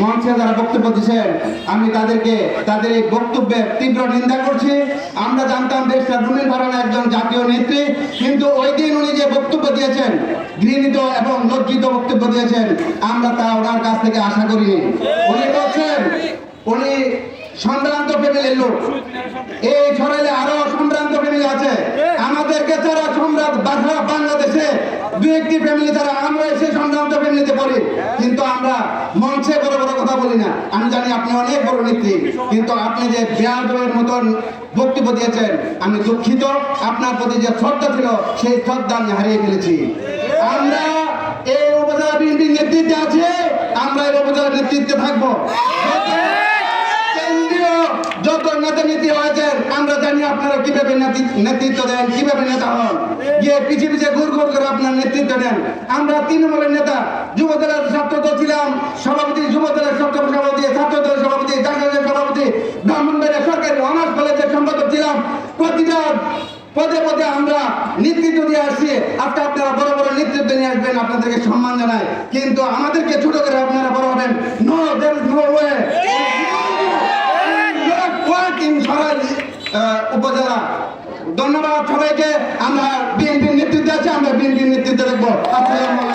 মঞ্চে যারা বক্তব্য দিচ্ছেন আমি তাদেরকে, তাদের এই বক্তব্যের তীব্র নিন্দা করছি। আমরা জানতাম দেশটা রুমিন ফারানা একজন জাতীয় নেত্রী, কিন্তু ওই দিন উনি যে বক্তব্য দিয়েছেন, ঘৃণিত এবং লজ্জিত বক্তব্য দিয়েছেন, আমরা তা ওনার কাছ থেকে আশা করিনি। উনি বলছেন, উনি সম্ভ্রান্ত ফ্যামিলির লোক। এই সরাইলে আরও সম্ভ্রান্ত ফ্যামিলি আছে। আমাদেরকে যারা সম্রাট বাংলাদেশে দু একটি ফ্যামিলি যারা আমরা নিতে পারি। কিন্তু আমরা মঞ্চে বড় বড় কথা বলি না। আমি জানি আপনি অনেক বড় নেত্রী, কিন্তু আপনি যে বেয়াদবের মতন বক্তব্য দিয়েছেন, আমি দুঃখিত। আপনার প্রতি যে শ্রদ্ধা ছিল, সেই শ্রদ্ধা আমি হারিয়ে ফেলেছি। আমরা এই উপজেলা বিএনপির নেতৃত্বে আছে, আমরা এই উপজেলার নেতৃত্বে থাকব। আপনারা কীভাবে নেতৃত্ব দেন? কীভাবে নেতা হন? গিয়ে পিছিয়ে পিছিয়ে ঘুর ঘুর করে আপনার নেতৃত্ব দেন। আমরা তৃণমূলের নেতা যুব দলের ছাত্র দল ছিলাম, সভাপতি যুব দলের ছাত্র সভাপতি ছাত্র দলের সভাপতি জাতীয় সভাপতি, ব্রাহ্মণবাড়িয়া সরকারি অনার্স কলেজের সম্পাদক ছিলাম। প্রতিটা পদে পদে আমরা নেতৃত্ব দিয়ে আসছি। আজকে আপনারা বড় বড় নেতৃত্ব নিয়ে আসবেন, আপনাদেরকে সম্মান জানাই। কিন্তু আমাদেরকে ছোট করে আপনারা উপজেলা। ধন্যবাদ সবাইকে। আমরা বিএনপির নেতৃত্বে আছি আমরা বিএনপির নেতৃত্বে দেখব। আসসালামু আলাইকুম।